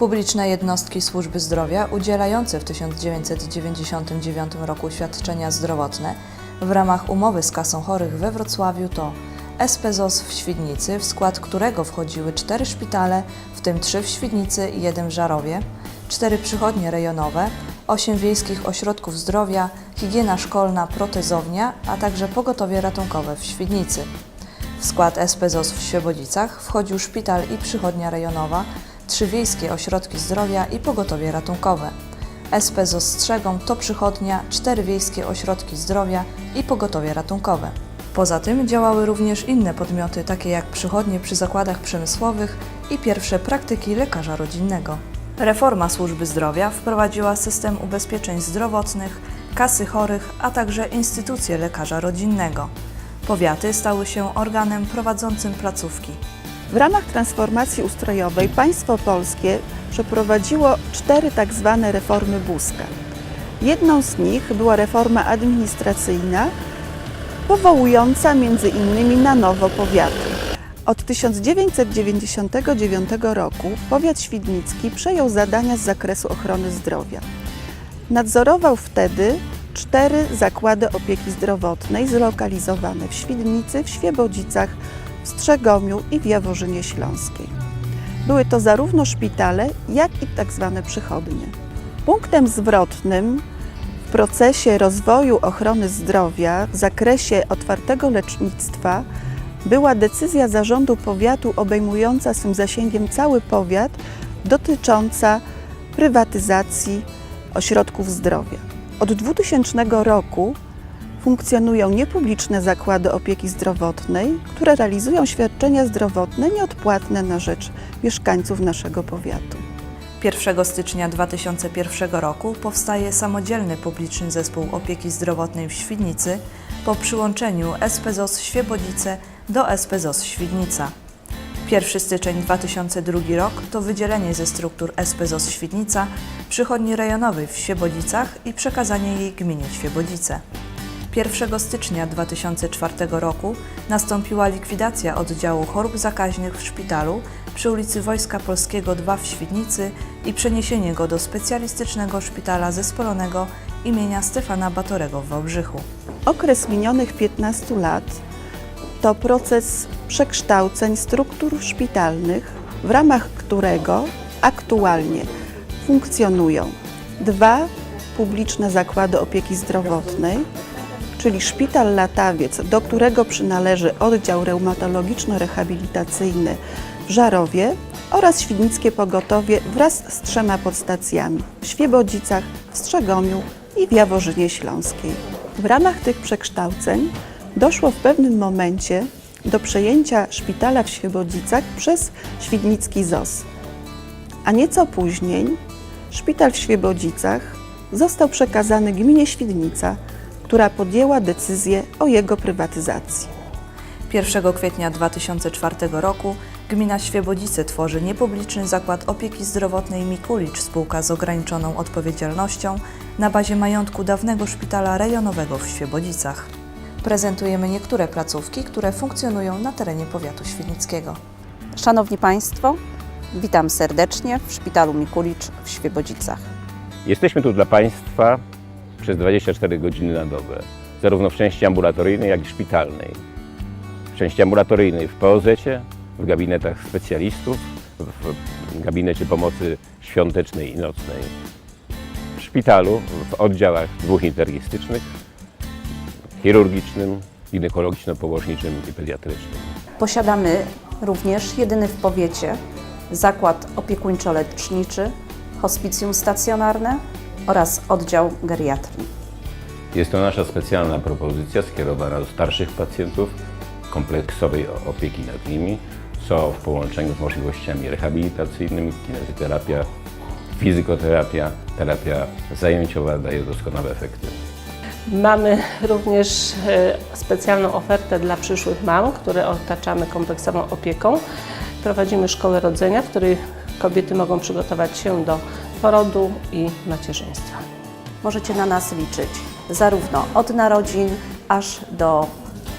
Publiczne jednostki służby zdrowia udzielające w 1999 roku świadczenia zdrowotne w ramach umowy z Kasą Chorych we Wrocławiu to SPZOS w Świdnicy, w skład którego wchodziły cztery szpitale, w tym trzy w Świdnicy i jeden w Żarowie, cztery przychodnie rejonowe, osiem wiejskich ośrodków zdrowia, higiena szkolna, protezownia, a także pogotowie ratunkowe w Świdnicy. W skład SPZOS w Świebodzicach wchodził szpital i przychodnia rejonowa, trzy wiejskie ośrodki zdrowia i pogotowie ratunkowe. SPZOS Strzegom to przychodnia, cztery wiejskie ośrodki zdrowia i pogotowie ratunkowe. Poza tym działały również inne podmioty, takie jak przychodnie przy zakładach przemysłowych i pierwsze praktyki lekarza rodzinnego. Reforma służby zdrowia wprowadziła system ubezpieczeń zdrowotnych, kasy chorych, a także instytucję lekarza rodzinnego. Powiaty stały się organem prowadzącym placówki. W ramach transformacji ustrojowej państwo polskie przeprowadziło cztery tak zwane reformy Buzka. Jedną z nich była reforma administracyjna, powołująca między innymi na nowo powiaty. Od 1999 roku powiat świdnicki przejął zadania z zakresu ochrony zdrowia. Nadzorował wtedy cztery zakłady opieki zdrowotnej zlokalizowane w Świdnicy, w Świebodzicach, Strzegomiu i w Jaworzynie Śląskiej. Były to zarówno szpitale, jak i tak zwane przychodnie. Punktem zwrotnym w procesie rozwoju ochrony zdrowia w zakresie otwartego lecznictwa była decyzja zarządu powiatu obejmująca swym zasięgiem cały powiat dotycząca prywatyzacji ośrodków zdrowia. Od 2000 roku funkcjonują niepubliczne zakłady opieki zdrowotnej, które realizują świadczenia zdrowotne nieodpłatne na rzecz mieszkańców naszego powiatu. 1 stycznia 2001 roku powstaje samodzielny publiczny zespół opieki zdrowotnej w Świdnicy po przyłączeniu SPZOS Świebodzice do SPZOS Świdnica. 1 styczeń 2002 rok to wydzielenie ze struktur SPZOS Świdnica przychodni rejonowej w Świebodzicach i przekazanie jej gminie Świebodzice. 1 stycznia 2004 roku nastąpiła likwidacja oddziału chorób zakaźnych w szpitalu przy ulicy Wojska Polskiego 2 w Świdnicy i przeniesienie go do specjalistycznego szpitala zespolonego imienia Stefana Batorego w Wałbrzychu. Okres minionych 15 lat to proces przekształceń struktur szpitalnych, w ramach którego aktualnie funkcjonują dwa publiczne zakłady opieki zdrowotnej, czyli Szpital Latawiec, do którego przynależy oddział reumatologiczno-rehabilitacyjny w Żarowie oraz Świdnickie Pogotowie wraz z trzema podstacjami w Świebodzicach, w Strzegomiu i w Jaworzynie Śląskiej. W ramach tych przekształceń doszło w pewnym momencie do przejęcia szpitala w Świebodzicach przez Świdnicki ZOS, a nieco później szpital w Świebodzicach został przekazany gminie Świdnica, która podjęła decyzję o jego prywatyzacji. 1 kwietnia 2004 roku gmina Świebodzice tworzy niepubliczny zakład opieki zdrowotnej Mikulicz spółka z ograniczoną odpowiedzialnością na bazie majątku dawnego szpitala rejonowego w Świebodzicach. Prezentujemy niektóre placówki, które funkcjonują na terenie powiatu świdnickiego. Szanowni Państwo, witam serdecznie w Szpitalu Mikulicz w Świebodzicach. Jesteśmy tu dla Państwa przez 24 godziny na dobę, zarówno w części ambulatoryjnej, jak i szpitalnej. W części ambulatoryjnej w POZ, w gabinetach specjalistów, w gabinecie pomocy świątecznej i nocnej, w szpitalu, w oddziałach dwóch internistycznych, chirurgicznym, ginekologiczno-położniczym i pediatrycznym. Posiadamy również jedyny w powiecie zakład opiekuńczo-leczniczy, hospicjum stacjonarne oraz oddział geriatrii. Jest to nasza specjalna propozycja skierowana do starszych pacjentów, kompleksowej opieki nad nimi, co w połączeniu z możliwościami rehabilitacyjnymi, kinezyterapia, fizykoterapia, terapia zajęciowa daje doskonałe efekty. Mamy również e, specjalną ofertę dla przyszłych mam, które otaczamy kompleksową opieką. Prowadzimy szkołę rodzenia, w której kobiety mogą przygotować się do porodu i macierzyństwa. Możecie na nas liczyć zarówno od narodzin aż do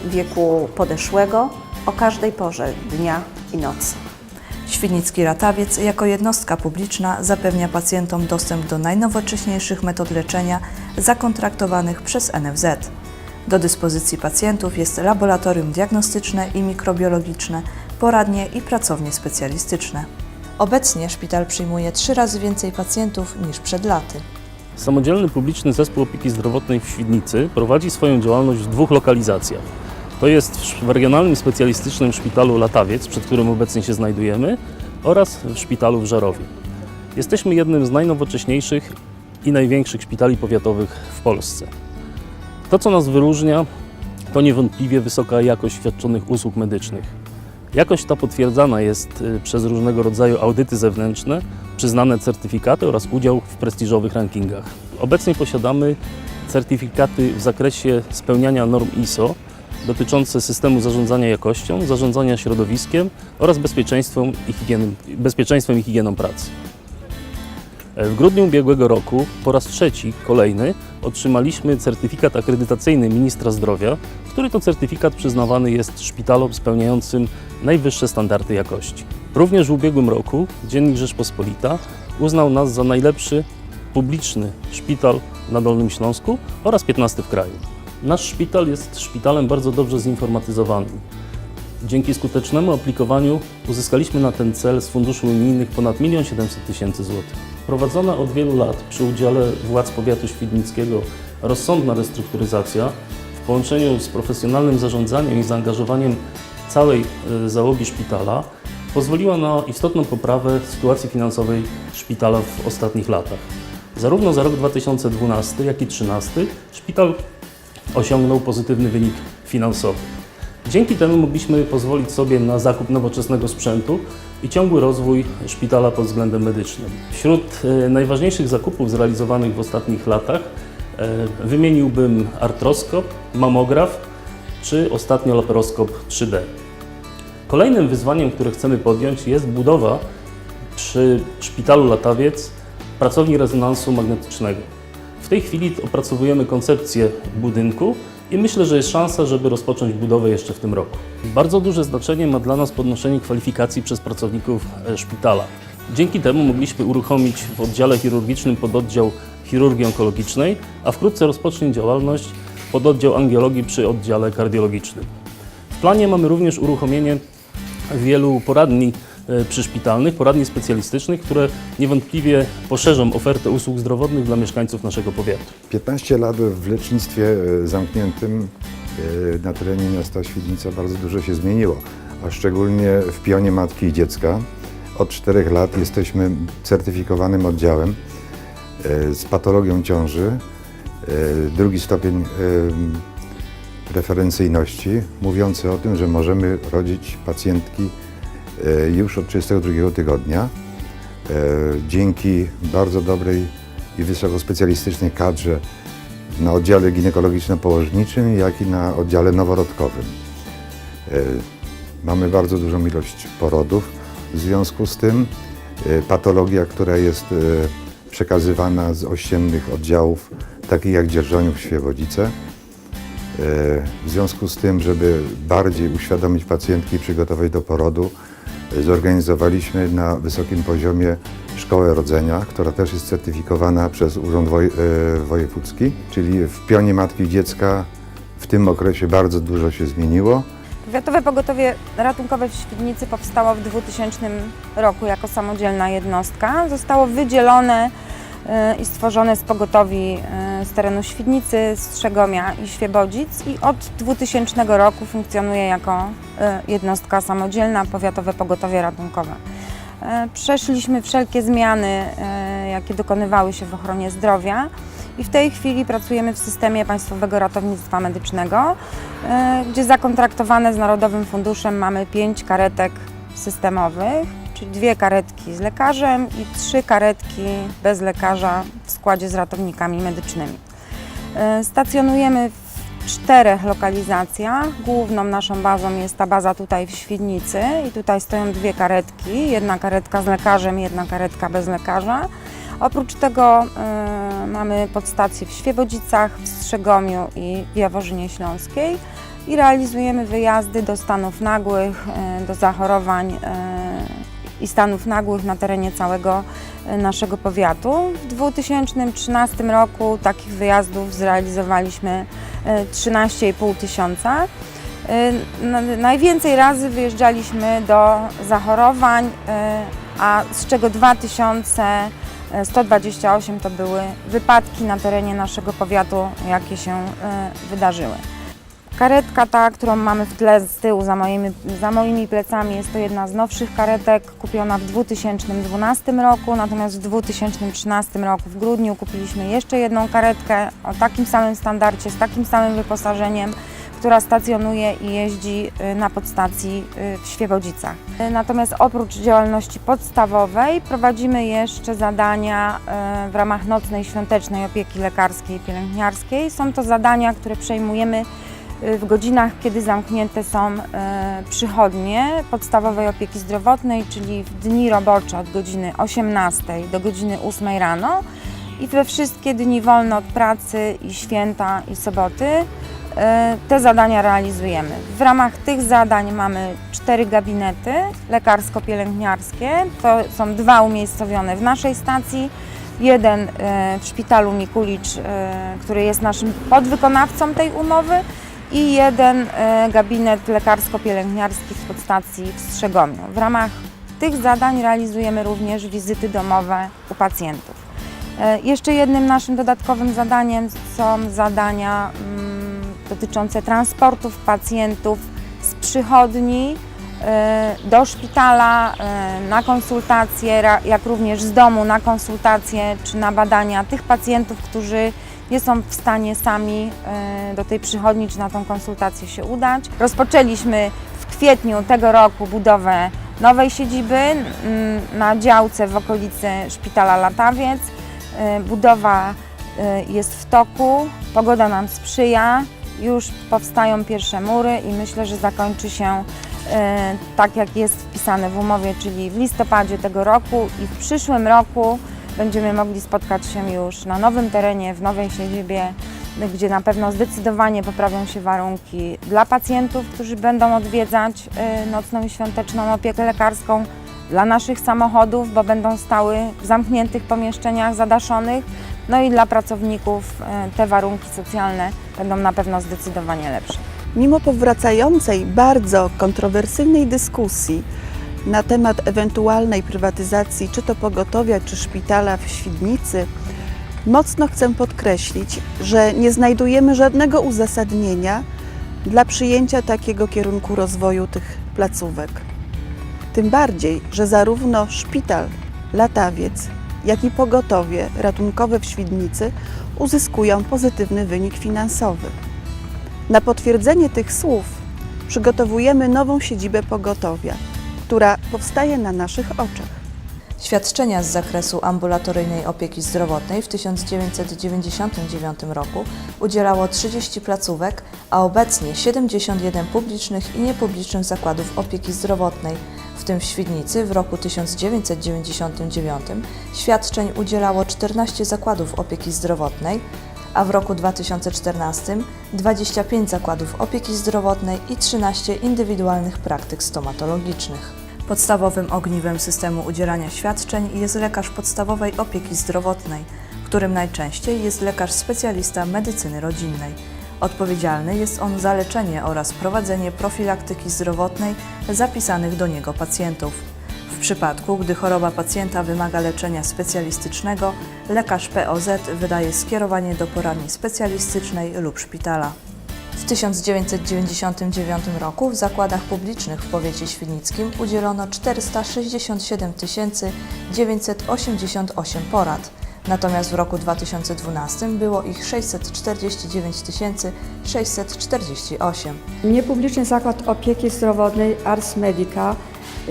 wieku podeszłego o każdej porze dnia i nocy. Świdnicki Ratawiec jako jednostka publiczna zapewnia pacjentom dostęp do najnowocześniejszych metod leczenia zakontraktowanych przez NFZ. Do dyspozycji pacjentów jest laboratorium diagnostyczne i mikrobiologiczne, poradnie i pracownie specjalistyczne. Obecnie szpital przyjmuje trzy razy więcej pacjentów niż przed laty. Samodzielny publiczny zespół opieki zdrowotnej w Świdnicy prowadzi swoją działalność w dwóch lokalizacjach. To jest w Regionalnym Specjalistycznym Szpitalu Latawiec, przed którym obecnie się znajdujemy, oraz w szpitalu w Żarowie. Jesteśmy jednym z najnowocześniejszych i największych szpitali powiatowych w Polsce. To, co nas wyróżnia, to niewątpliwie wysoka jakość świadczonych usług medycznych. Jakość ta potwierdzana jest y, przez różnego rodzaju audyty zewnętrzne, przyznane certyfikaty oraz udział w prestiżowych rankingach. Obecnie posiadamy certyfikaty w zakresie spełniania norm ISO dotyczące systemu zarządzania jakością, zarządzania środowiskiem oraz bezpieczeństwem i, higieną, bezpieczeństwem i higieną pracy. E, W grudniu ubiegłego roku po raz trzeci, kolejny, otrzymaliśmy certyfikat akredytacyjny Ministra Zdrowia, który to certyfikat przyznawany jest szpitalom spełniającym najwyższe standardy jakości. Również w ubiegłym roku Dziennik Rzeczpospolita uznał nas za najlepszy publiczny szpital na Dolnym Śląsku oraz 15 w kraju. Nasz szpital jest szpitalem bardzo dobrze zinformatyzowanym. Dzięki skutecznemu aplikowaniu uzyskaliśmy na ten cel z funduszy unijnych ponad 1 700 tysięcy złotych. Prowadzona od wielu lat przy udziale władz powiatu świdnickiego rozsądna restrukturyzacja w połączeniu z profesjonalnym zarządzaniem i zaangażowaniem całej e, załogi szpitala pozwoliła na istotną poprawę sytuacji finansowej szpitala w ostatnich latach. Zarówno za rok 2012, jak i 2013 szpital osiągnął pozytywny wynik finansowy. Dzięki temu mogliśmy pozwolić sobie na zakup nowoczesnego sprzętu i ciągły rozwój szpitala pod względem medycznym. Wśród e, najważniejszych zakupów zrealizowanych w ostatnich latach e, wymieniłbym artroskop, mamograf czy ostatnio laparoskop 3D. Kolejnym wyzwaniem, które chcemy podjąć jest budowa przy Szpitalu Latawiec pracowni rezonansu magnetycznego. W tej chwili opracowujemy koncepcję budynku i myślę, że jest szansa, żeby rozpocząć budowę jeszcze w tym roku. Bardzo duże znaczenie ma dla nas podnoszenie kwalifikacji przez pracowników e, szpitala. Dzięki temu mogliśmy uruchomić w oddziale chirurgicznym pododdział chirurgii onkologicznej, a wkrótce rozpocznie działalność pododdział angiologii przy oddziale kardiologicznym. W planie mamy również uruchomienie wielu poradni przyszpitalnych, poradni specjalistycznych, które niewątpliwie poszerzą ofertę usług zdrowotnych dla mieszkańców naszego powiatu. 15 lat w lecznictwie e, zamkniętym e, na terenie miasta Świdnica bardzo dużo się zmieniło, a szczególnie w pionie matki i dziecka. Od 4 lat jesteśmy certyfikowanym oddziałem e, z patologią ciąży, e, drugi stopień e, referencyjności, mówiący o tym, że możemy rodzić pacjentki e, już od 32 tygodnia. E, Dzięki bardzo dobrej i wysokospecjalistycznej kadrze na oddziale ginekologiczno-położniczym, jak i na oddziale noworodkowym. E, Mamy bardzo dużą ilość porodów. W związku z tym e, patologia, która jest e, przekazywana z ościennych oddziałów, takich jak Dzierżoniów, Świebodzice, e, w związku z tym, żeby bardziej uświadomić pacjentki i przygotować do porodu, e, zorganizowaliśmy na wysokim poziomie szkołę rodzenia, która też jest certyfikowana przez Urząd Woj- e, Wojewódzki, czyli w pionie matki dziecka w tym okresie bardzo dużo się zmieniło. Powiatowe Pogotowie Ratunkowe w Świdnicy powstało w 2000 roku jako samodzielna jednostka. Zostało wydzielone e, i stworzone z pogotowi e, z terenu Świdnicy, Strzegomia i Świebodzic i od 2000 roku funkcjonuje jako e, jednostka samodzielna Powiatowe Pogotowie Ratunkowe. E, Przeszliśmy wszelkie zmiany, e, jakie dokonywały się w ochronie zdrowia i w tej chwili pracujemy w systemie Państwowego Ratownictwa Medycznego, gdzie zakontraktowane z Narodowym Funduszem mamy pięć karetek systemowych, czyli dwie karetki z lekarzem i trzy karetki bez lekarza w składzie z ratownikami medycznymi. E, Stacjonujemy w czterech lokalizacjach. Główną naszą bazą jest ta baza tutaj w Świdnicy i tutaj stoją dwie karetki, jedna karetka z lekarzem, jedna karetka bez lekarza. Oprócz tego e, mamy podstację w Świebodzicach, w Strzegomiu i w Jaworzynie Śląskiej i realizujemy wyjazdy do stanów nagłych, e, do zachorowań e, i stanów nagłych na terenie całego e, naszego powiatu. W 2013 roku takich wyjazdów zrealizowaliśmy e, 13,5 tysiąca. E, na- Najwięcej razy wyjeżdżaliśmy do zachorowań, e, a z czego 2128 to były wypadki na terenie naszego powiatu, jakie się e, wydarzyły. Karetka ta, którą mamy w tle z tyłu za moimi, za moimi plecami, jest to jedna z nowszych karetek, kupiona w 2012 roku, natomiast w 2013 roku w grudniu kupiliśmy jeszcze jedną karetkę o takim samym standardzie, z takim samym wyposażeniem, która stacjonuje i jeździ y, na podstacji y, w Świebodzicach. Y, Natomiast oprócz działalności podstawowej prowadzimy jeszcze zadania w ramach nocnej świątecznej opieki lekarskiej i pielęgniarskiej. Są to zadania, które przejmujemy w godzinach, kiedy zamknięte są y, przychodnie podstawowej opieki zdrowotnej, czyli w dni robocze od godziny 18 do godziny 8 rano i we wszystkie dni wolne od pracy i święta i soboty e, te zadania realizujemy. W ramach tych zadań mamy cztery gabinety lekarsko-pielęgniarskie. To są dwa umiejscowione w naszej stacji, jeden w szpitalu Mikulicz, który jest naszym podwykonawcą tej umowy i jeden e, gabinet lekarsko-pielęgniarski w podstacji w Strzegomiu. W ramach tych zadań realizujemy również wizyty domowe u pacjentów. E, Jeszcze jednym naszym dodatkowym zadaniem są zadania mm, dotyczące transportów pacjentów z przychodni e, do szpitala na konsultacje, jak również z domu na konsultacje czy na badania tych pacjentów, którzy nie są w stanie sami e, do tej przychodni czy na tą konsultację się udać. Rozpoczęliśmy w kwietniu tego roku budowę nowej siedziby na działce w okolicy szpitala Latawiec. E, Budowa e, jest w toku, pogoda nam sprzyja, już powstają pierwsze mury i myślę, że zakończy się tak jak jest wpisane w umowie, czyli w listopadzie tego roku i w przyszłym roku będziemy mogli spotkać się już na nowym terenie, w nowej siedzibie, gdzie na pewno zdecydowanie poprawią się warunki dla pacjentów, którzy będą odwiedzać e, nocną i świąteczną opiekę lekarską, dla naszych samochodów, bo będą stały w zamkniętych pomieszczeniach zadaszonych, no i dla pracowników e, te warunki socjalne będą na pewno zdecydowanie lepsze. Mimo powracającej, bardzo kontrowersyjnej dyskusji na temat ewentualnej prywatyzacji czy to pogotowia, czy szpitala w Świdnicy, mocno chcę podkreślić, że nie znajdujemy żadnego uzasadnienia dla przyjęcia takiego kierunku rozwoju tych placówek. Tym bardziej, że zarówno szpital Latawiec, jak i pogotowie ratunkowe w Świdnicy uzyskują pozytywny wynik finansowy. Na potwierdzenie tych słów przygotowujemy nową siedzibę pogotowia, która powstaje na naszych oczach. Świadczenia z zakresu ambulatoryjnej opieki zdrowotnej w 1999 roku udzielało 30 placówek, a obecnie 71 publicznych i niepublicznych zakładów opieki zdrowotnej, w tym w Świdnicy w roku 1999 świadczeń udzielało 14 zakładów opieki zdrowotnej, a w roku 2014 25 zakładów opieki zdrowotnej i 13 indywidualnych praktyk stomatologicznych. Podstawowym ogniwem systemu udzielania świadczeń jest lekarz podstawowej opieki zdrowotnej, którym najczęściej jest lekarz specjalista medycyny rodzinnej. Odpowiedzialny jest on za leczenie oraz prowadzenie profilaktyki zdrowotnej zapisanych do niego pacjentów. W przypadku, gdy choroba pacjenta wymaga leczenia specjalistycznego, lekarz POZ wydaje skierowanie do poradni specjalistycznej lub szpitala. W 1999 roku w zakładach publicznych w powiecie świdnickim udzielono 467 988 porad, natomiast w roku 2012 było ich 649 648. Niepubliczny Zakład Opieki Zdrowotnej Ars Medica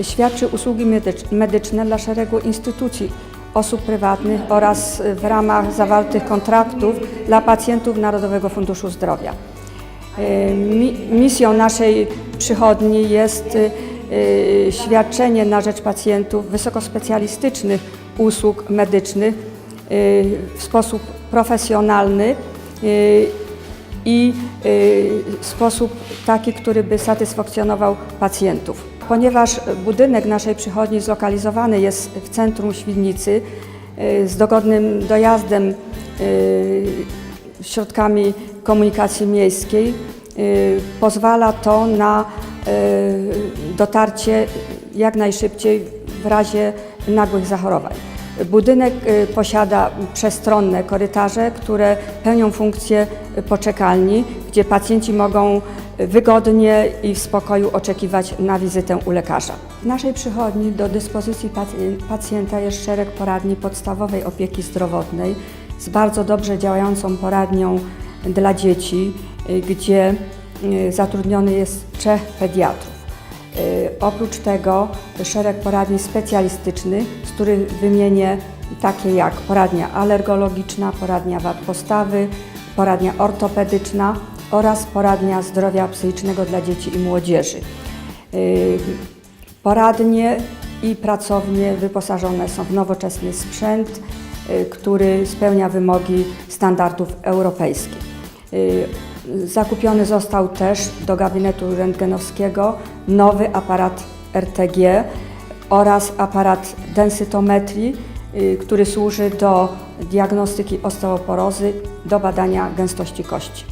świadczy usługi medycz- medyczne dla szeregu instytucji, osób prywatnych oraz w ramach zawartych kontraktów dla pacjentów Narodowego Funduszu Zdrowia. E, mi- Misją naszej przychodni jest e, świadczenie na rzecz pacjentów wysokospecjalistycznych usług medycznych e, w sposób profesjonalny i sposób taki, który by satysfakcjonował pacjentów. ponieważ budynek naszej przychodni zlokalizowany jest w centrum Świdnicy z dogodnym dojazdem środkami komunikacji miejskiej, y, pozwala to na y, dotarcie jak najszybciej w razie nagłych zachorowań. Budynek y, posiada przestronne korytarze, które pełnią funkcję poczekalni, gdzie pacjenci mogą wygodnie i w spokoju oczekiwać na wizytę u lekarza. W naszej przychodni do dyspozycji pac- pacjenta jest szereg poradni podstawowej opieki zdrowotnej z bardzo dobrze działającą poradnią dla dzieci, y, gdzie y, zatrudniony jest trzech pediatrów. Y, Oprócz tego szereg poradni specjalistycznych, z których wymienię takie jak poradnia alergologiczna, poradnia wad postawy, poradnia ortopedyczna oraz poradnia zdrowia psychicznego dla dzieci i młodzieży. Poradnie i pracownie wyposażone są w nowoczesny sprzęt, który spełnia wymogi standardów europejskich. Y, Zakupiony został też do gabinetu rentgenowskiego nowy aparat RTG oraz aparat densytometrii, y, który służy do diagnostyki osteoporozy, do badania gęstości kości.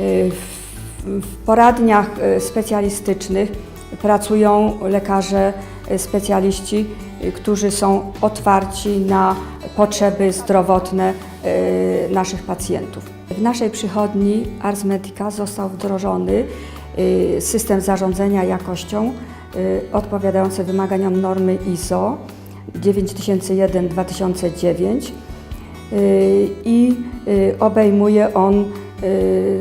Y, W, poradniach specjalistycznych pracują lekarze specjaliści, którzy są otwarci na potrzeby zdrowotne naszych pacjentów. W naszej przychodni Ars Medica został wdrożony y, system zarządzania jakością y, odpowiadający wymaganiom normy ISO 9001-2009 y, i obejmuje on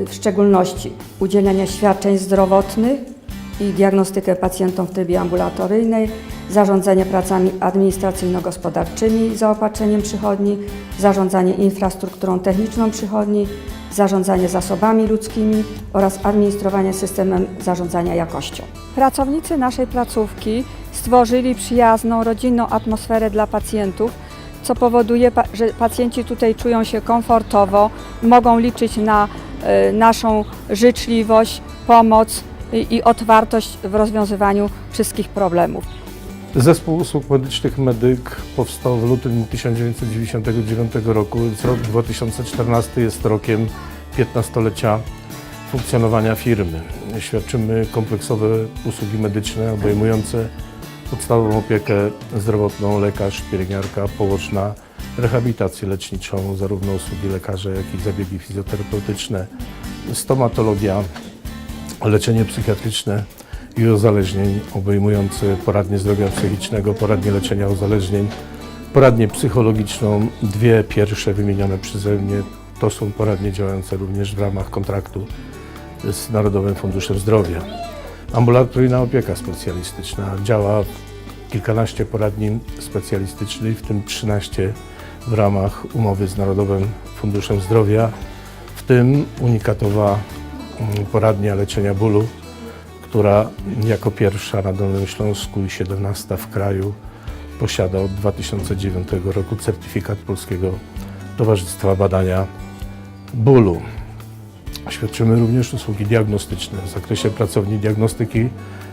w szczególności udzielanie świadczeń zdrowotnych i diagnostykę pacjentom w trybie ambulatoryjnej, zarządzanie pracami administracyjno-gospodarczymi, zaopatrzeniem przychodni, zarządzanie infrastrukturą techniczną przychodni, zarządzanie zasobami ludzkimi oraz administrowanie systemem zarządzania jakością. Pracownicy naszej placówki stworzyli przyjazną, rodzinną atmosferę dla pacjentów, co powoduje, że pacjenci tutaj czują się komfortowo, mogą liczyć na e, naszą życzliwość, pomoc i, otwartość w rozwiązywaniu wszystkich problemów. Zespół usług medycznych Medyk powstał w lutym 1999 roku, więc rok 2014 jest rokiem 15-lecia funkcjonowania firmy. Świadczymy kompleksowe usługi medyczne obejmujące podstawową opiekę zdrowotną, lekarz, pielęgniarka, położna, rehabilitację leczniczą, zarówno usługi lekarza, jak i zabiegi fizjoterapeutyczne, stomatologia, leczenie psychiatryczne i uzależnień obejmujące poradnie zdrowia psychicznego, poradnie leczenia uzależnień, poradnię psychologiczną. Dwie pierwsze wymienione przeze mnie to są poradnie działające również w ramach kontraktu z Narodowym Funduszem Zdrowia. Ambulatoryjna opieka specjalistyczna działa kilkanaście poradni specjalistycznych, w tym 13 w ramach umowy z Narodowym Funduszem Zdrowia, w tym unikatowa poradnia leczenia bólu, która jako pierwsza na Dolnym Śląsku i 17 w kraju posiada od 2009 roku certyfikat Polskiego Towarzystwa Badania Bólu. Świadczymy również usługi diagnostyczne w zakresie pracowni diagnostyki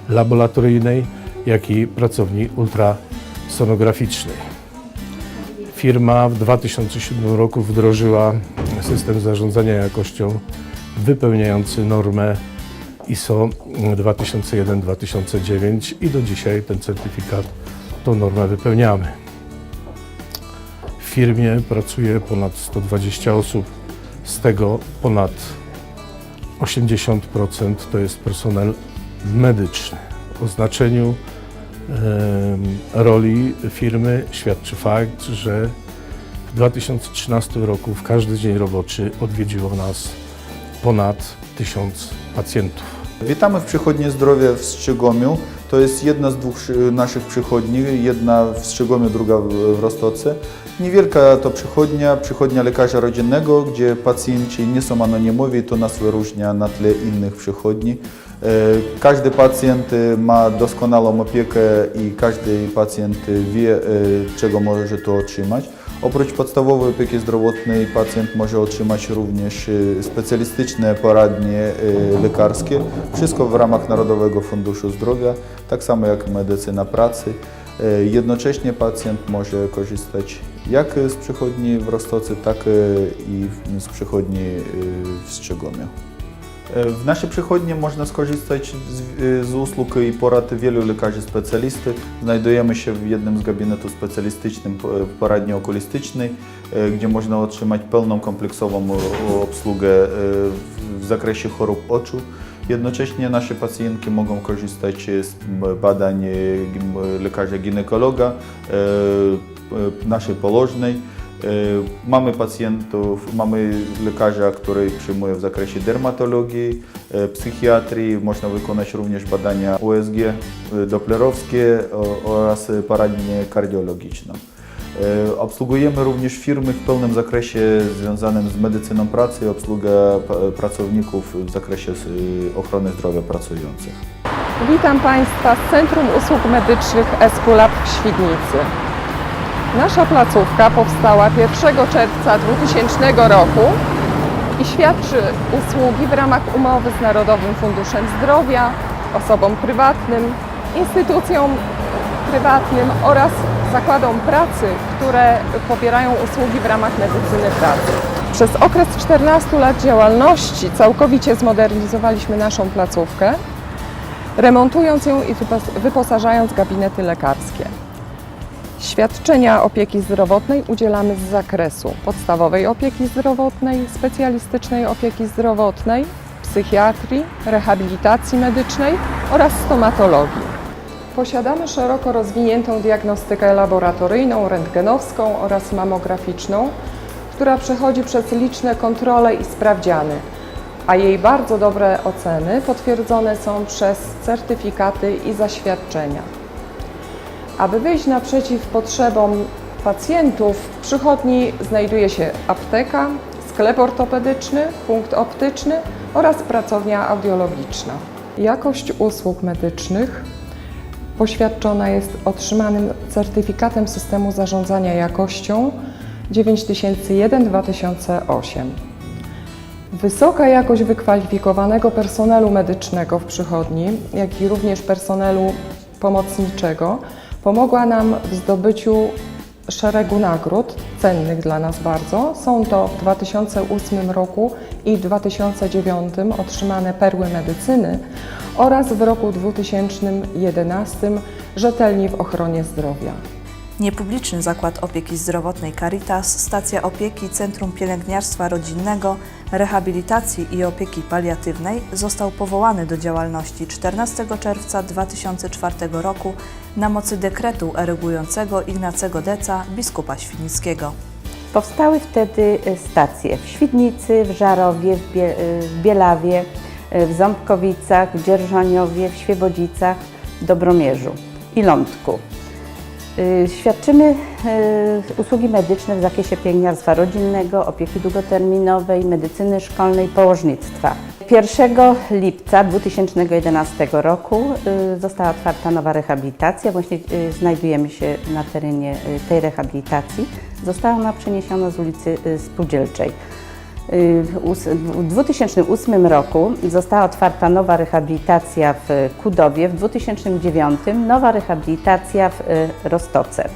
laboratoryjnej, jak i pracowni ultrasonograficznej. Firma w 2007 roku wdrożyła system zarządzania jakością wypełniający normę ISO 2001-2009 i do dzisiaj ten certyfikat, tą normę wypełniamy. W firmie pracuje ponad 120 osób, z tego ponad 80% to jest personel medyczny. O znaczeniu roli firmy świadczy fakt, że w 2013 roku w każdy dzień roboczy odwiedziło nas ponad 1000 pacjentów. Witamy w przychodni zdrowia w Strzygomiu. To jest jedna z dwóch naszych przychodni, jedna w Strzygomiu, druga w Rostoce. Niewielka to przychodnia, przychodnia lekarza rodzinnego, gdzie pacjenci nie są anonimowi, to nas wyróżnia na tle innych przychodni. E, Każdy pacjent e, ma doskonałą opiekę i każdy pacjent wie, e, czego może to otrzymać. Oprócz podstawowej opieki zdrowotnej pacjent może otrzymać również e, specjalistyczne poradnie e, lekarskie. Wszystko w ramach Narodowego Funduszu Zdrowia, tak samo jak medycyna pracy. E, Jednocześnie pacjent może korzystać jak z przychodni w Rostocy, tak i z przychodni w Strzegomiu. E, W naszej przychodni można skorzystać z, e, z usług i porad wielu lekarzy specjalistów. Znajdujemy się w jednym z gabinetów specjalistycznym po- w poradni okulistycznej, e, gdzie można otrzymać pełną kompleksową obsługę w- zakresie chorób oczu. Jednocześnie nasze pacjentki mogą korzystać z badań lekarza ginekologa, naszej położnej. E, Mamy pacjentów, mamy lekarza, który przyjmuje w zakresie dermatologii, e, psychiatrii. Można wykonać również badania USG e, doplerowskie oraz e, poradnię kardiologiczną. E, Obsługujemy również firmy w pełnym zakresie związanym z medycyną pracy i obsługę pracowników w zakresie ochrony zdrowia pracujących. Witam Państwa z Centrum Usług Medycznych Eskulab w Świdnicy. Nasza placówka powstała 1 czerwca 2000 roku i świadczy usługi w ramach umowy z Narodowym Funduszem Zdrowia, osobom prywatnym, instytucjom prywatnym oraz zakładom pracy, które pobierają usługi w ramach medycyny pracy. Przez okres 14 lat działalności całkowicie zmodernizowaliśmy naszą placówkę remontując ją i wypos- wyposażając gabinety lekarskie. Świadczenia opieki zdrowotnej udzielamy z zakresu podstawowej opieki zdrowotnej, specjalistycznej opieki zdrowotnej, psychiatrii, rehabilitacji medycznej oraz stomatologii. Posiadamy szeroko rozwiniętą diagnostykę laboratoryjną, rentgenowską oraz mamograficzną, która przechodzi przez liczne kontrole i sprawdziany, a jej bardzo dobre oceny potwierdzone są przez certyfikaty i zaświadczenia. Aby wyjść naprzeciw potrzebom pacjentów, w przychodni znajduje się apteka, sklep ortopedyczny, punkt optyczny oraz pracownia audiologiczna. Jakość usług medycznych poświadczona jest otrzymanym certyfikatem systemu zarządzania jakością 9001-2008. Wysoka jakość wykwalifikowanego personelu medycznego w przychodni, jak i również personelu pomocniczego pomogła nam w zdobyciu szeregu nagród, cennych dla nas bardzo. Są to w 2008 roku i 2009 otrzymane perły medycyny oraz w roku 2011 rzetelni w ochronie zdrowia. Niepubliczny Zakład Opieki Zdrowotnej Caritas, Stacja Opieki Centrum Pielęgniarstwa Rodzinnego, Rehabilitacji i Opieki Paliatywnej został powołany do działalności 14 czerwca 2004 roku na mocy dekretu erygującego Ignacego Deca, biskupa świdnickiego. Powstały wtedy e, stacje w Świdnicy, w Żarowie, w, e, Bielawie, e, w Ząbkowicach, w Dzierżoniowie, w Świebodzicach, Dobromierzu i Lądku. E, Świadczymy e, usługi medyczne w zakresie pielęgniarstwa rodzinnego, opieki długoterminowej, medycyny szkolnej, położnictwa. 1 lipca 2011 roku e, została otwarta nowa rehabilitacja. Właśnie znajdujemy się na terenie tej rehabilitacji. Została ona przeniesiona z ulicy Spółdzielczej. Y, W ós- w 2008 roku została otwarta nowa rehabilitacja w Kudowie, w 2009 nowa rehabilitacja w y, Roztoce.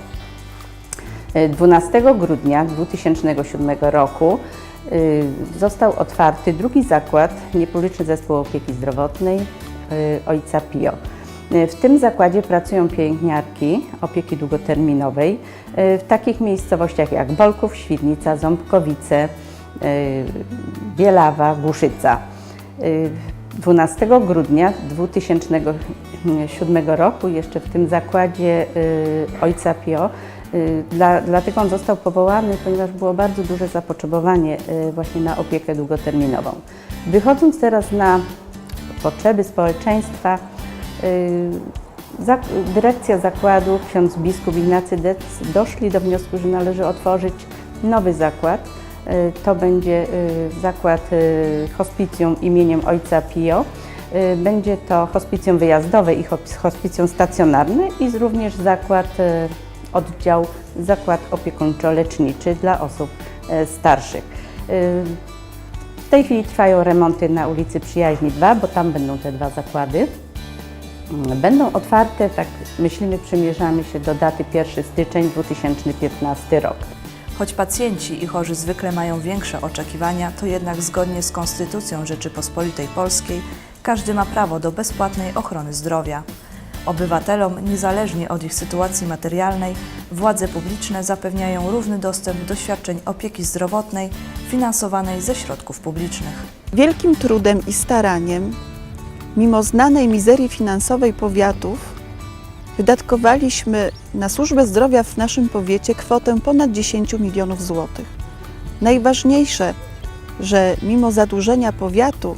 Y, 12 grudnia 2007 roku y, został otwarty drugi zakład, niepubliczny zespół opieki zdrowotnej y, Ojca Pio. Y, W tym zakładzie pracują pielęgniarki opieki długoterminowej y, w takich miejscowościach jak Bolków, Świdnica, Ząbkowice, y, Bielawa, Głuszyca. Y, 12 grudnia 2007 roku jeszcze w tym zakładzie y, Ojca Pio y, dla, dlatego on został powołany, ponieważ było bardzo duże zapotrzebowanie y, właśnie na opiekę długoterminową. Wychodząc teraz na potrzeby społeczeństwa, y, dyrekcja zakładu, ksiądz biskup Ignacy Dec doszli do wniosku, że należy otworzyć nowy zakład. Y, To będzie y, zakład y, hospicjum imieniem Ojca Pio. Będzie to hospicjum wyjazdowe i hos- hospicjum stacjonarne i również zakład oddział, zakład opiekuńczo-leczniczy dla osób starszych. W tej chwili trwają remonty na ulicy Przyjaźni 2, bo tam będą te dwa zakłady. Mm, Będą otwarte, tak myślimy, przymierzamy się do daty 1 styczeń 2015 rok. Choć pacjenci i chorzy zwykle mają większe oczekiwania, to jednak zgodnie z Konstytucją Rzeczypospolitej Polskiej każdy ma prawo do bezpłatnej ochrony zdrowia. Obywatelom, niezależnie od ich sytuacji materialnej, władze publiczne zapewniają równy dostęp do świadczeń opieki zdrowotnej finansowanej ze środków publicznych. Wielkim trudem i staraniem, mimo znanej mizerii finansowej powiatów, wydatkowaliśmy na służbę zdrowia w naszym powiecie kwotę ponad 10 milionów złotych. Najważniejsze, że mimo zadłużenia powiatu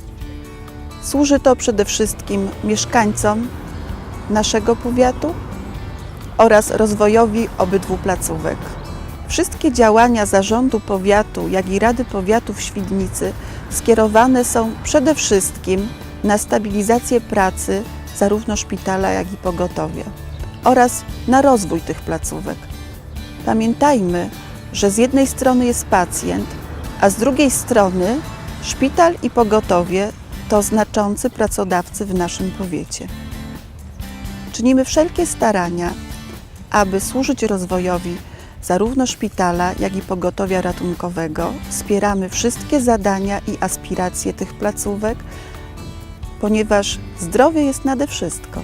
służy to przede wszystkim mieszkańcom naszego powiatu oraz rozwojowi obydwu placówek. Wszystkie działania zarządu powiatu, jak i Rady Powiatu w Świdnicy skierowane są przede wszystkim na stabilizację pracy zarówno szpitala, jak i pogotowia oraz na rozwój tych placówek. Pamiętajmy, że z jednej strony jest pacjent, a z drugiej strony szpital i pogotowie to znaczący pracodawcy w naszym powiecie. Czynimy wszelkie starania, aby służyć rozwojowi zarówno szpitala, jak i pogotowia ratunkowego. Wspieramy wszystkie zadania i aspiracje tych placówek, ponieważ zdrowie jest nade wszystko.